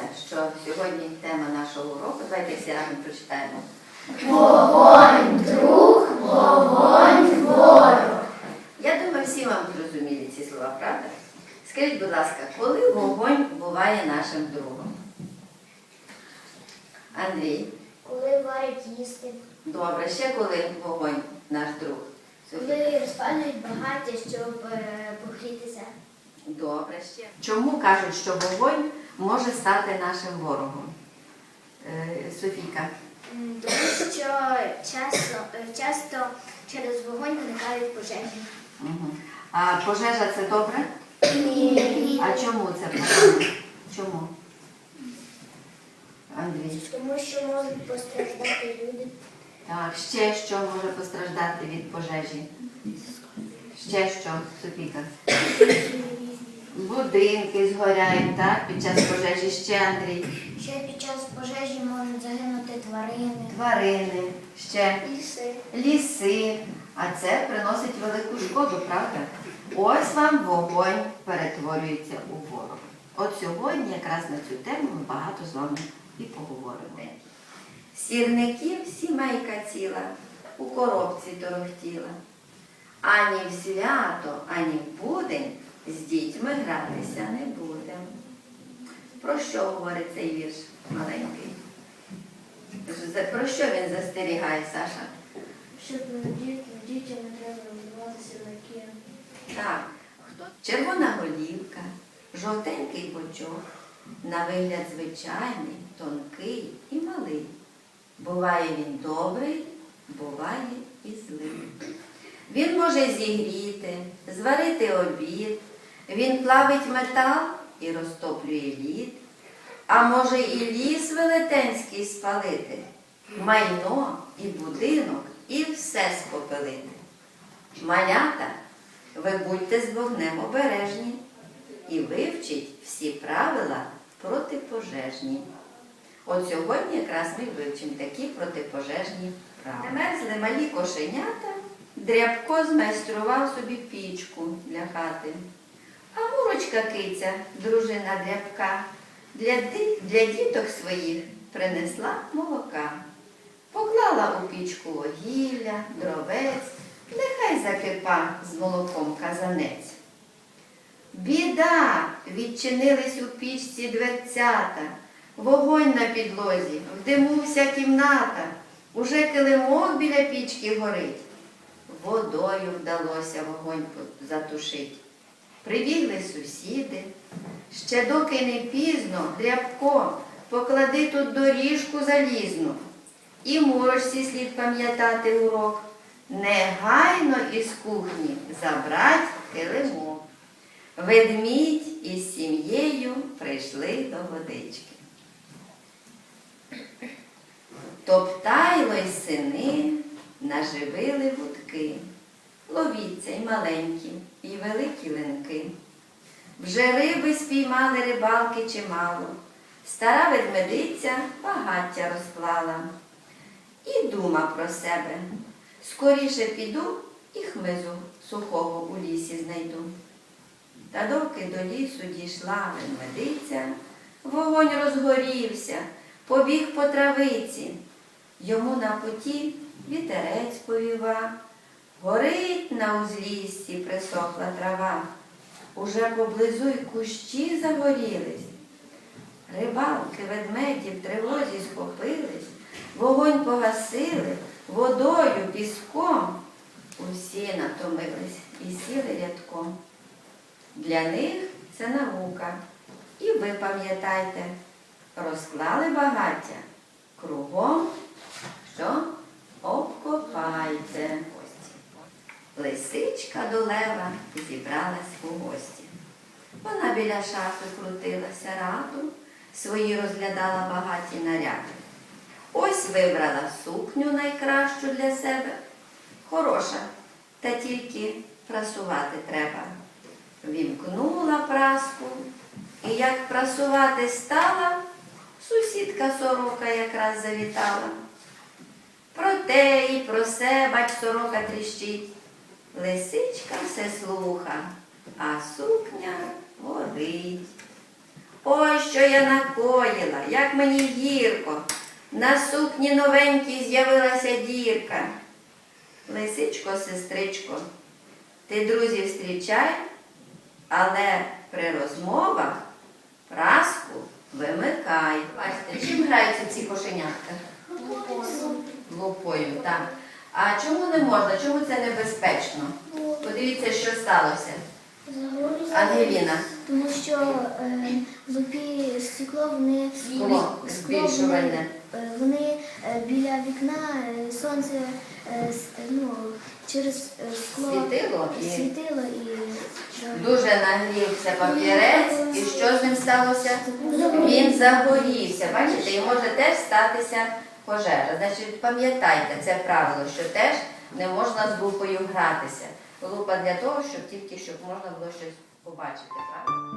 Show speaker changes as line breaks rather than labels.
здогадалися, що сьогодні тема нашого уроку. Давайте всі разом прочитаємо.
Вогонь друг, вогонь ворог.
Я думаю, всі вам зрозуміли ці слова, правда? Скажіть, будь ласка, коли вогонь буває нашим другом? Андрій,
Коли варять їсти,
добре, ще коли вогонь наш друг?
Коли розпалюють багаття, щоб е, погрітися.
Добре ще. Чому кажуть, що вогонь може стати нашим ворогом? Е, Софійка.
Тому що часто, е, часто через вогонь виникають пожежі.
Угу. А пожежа це добре?
Ні.
А чому це погано? Чому? Андрій.
Тому що можуть постраждати люди.
Так, ще що може постраждати від пожежі? Ще що, Софійка? Будинки згоряють, так? Під час пожежі ще Андрій.
Ще під час пожежі можуть загинути тварини.
Тварини, ще
Ліси.
ліси. А це приносить велику шкоду, правда? Ось вам вогонь перетворюється у ворога. От сьогодні якраз на цю тему ми багато з вами і поговоримо. Сірників сімейка ціла, у коробці торохтіла. Ані в свято, ані в гратися не будем. Про що говорить цей вірш маленький? Про що він застерігає, Саша?
Щоб дітям не треба розвиватися лаки.
Так, хто? Червона голівка, жовтенький бочок, на вигляд звичайний, тонкий і малий. Буває він добрий, буває і злий. Він може зігріти, зварити обід, він плавить метал і розтоплює лід, а може і ліс велетенський спалити, майно і будинок, і все спопелити. Малята, ви будьте з вогнем обережні і вивчіть всі правила протипожежні. От сьогодні якраз ми вивчимо такі протипожежні правила. Намерзли малі кошенята, дрябко змайстрував собі пічку для хати. А мурочка киця, дружина дрябка, для, для діток своїх принесла молока. Поклала у пічку вугілля, дровець, нехай закипа з молоком казанець. Біда! Відчинились у пічці дверцята, вогонь на підлозі, в диму вся кімната, уже килимок біля пічки горить. Водою вдалося вогонь затушить. Прибігли сусіди. Ще доки не пізно, дрябко, поклади тут доріжку залізну. І морочці слід пам'ятати урок. Негайно із кухні забрать килимок. Ведмідь із сім'єю прийшли до водички. Топтайло й сини наживили вудки. Ловіться й маленькі, великі линки. Вже риби спіймали рибалки чимало. Стара ведмедиця багаття розклала. І дума про себе. Скоріше піду і хмизу сухого у лісі знайду. Та доки до лісу дійшла ведмедиця, вогонь розгорівся, побіг по травиці. Йому на путі вітерець повіва, горить на узліссі присохла трава. Уже поблизу й кущі загорілись. Рибалки, ведмеді в тривозі схопились, вогонь погасили, водою, піском. Усі натомились і сіли рядком. Для них це наука. І ви пам'ятайте, розклали багаття кругом, що обкопайте. Лисичка до лева зібралась у гості. Вона біля шафи крутилася раду, свої розглядала багаті наряди. Ось вибрала сукню найкращу для себе. Хороша, та тільки прасувати треба. Вімкнула праску, і як прасувати стала, сусідка сорока якраз завітала. Про те і про се, бач, сорока тріщить. Лисичка все слуха, а сукня горить. Ой, що я накоїла, як мені гірко. На сукні новенькій з'явилася дірка. Лисичко, сестричко, ти друзів зустрічай, але при розмовах праску вимикай. Бачите, чим граються ці кошенятка? Лупою, так. А чому не можна? Чому це небезпечно? Подивіться, що сталося. Ангеліна,
Тому що е, лупі стекло, вони
Скло збільшувальне.
е, вони е, біля вікна е, сонце е, ну, через скло
світило і
світило і
дуже нагрівся папірець. І що з ним сталося? Він загорівся. Бачите, і може теж статися пожежа. Значить, пам'ятайте це правило, що теж не можна з лупою гратися. Лупа для того, щоб тільки щоб можна було щось побачити. Правильно?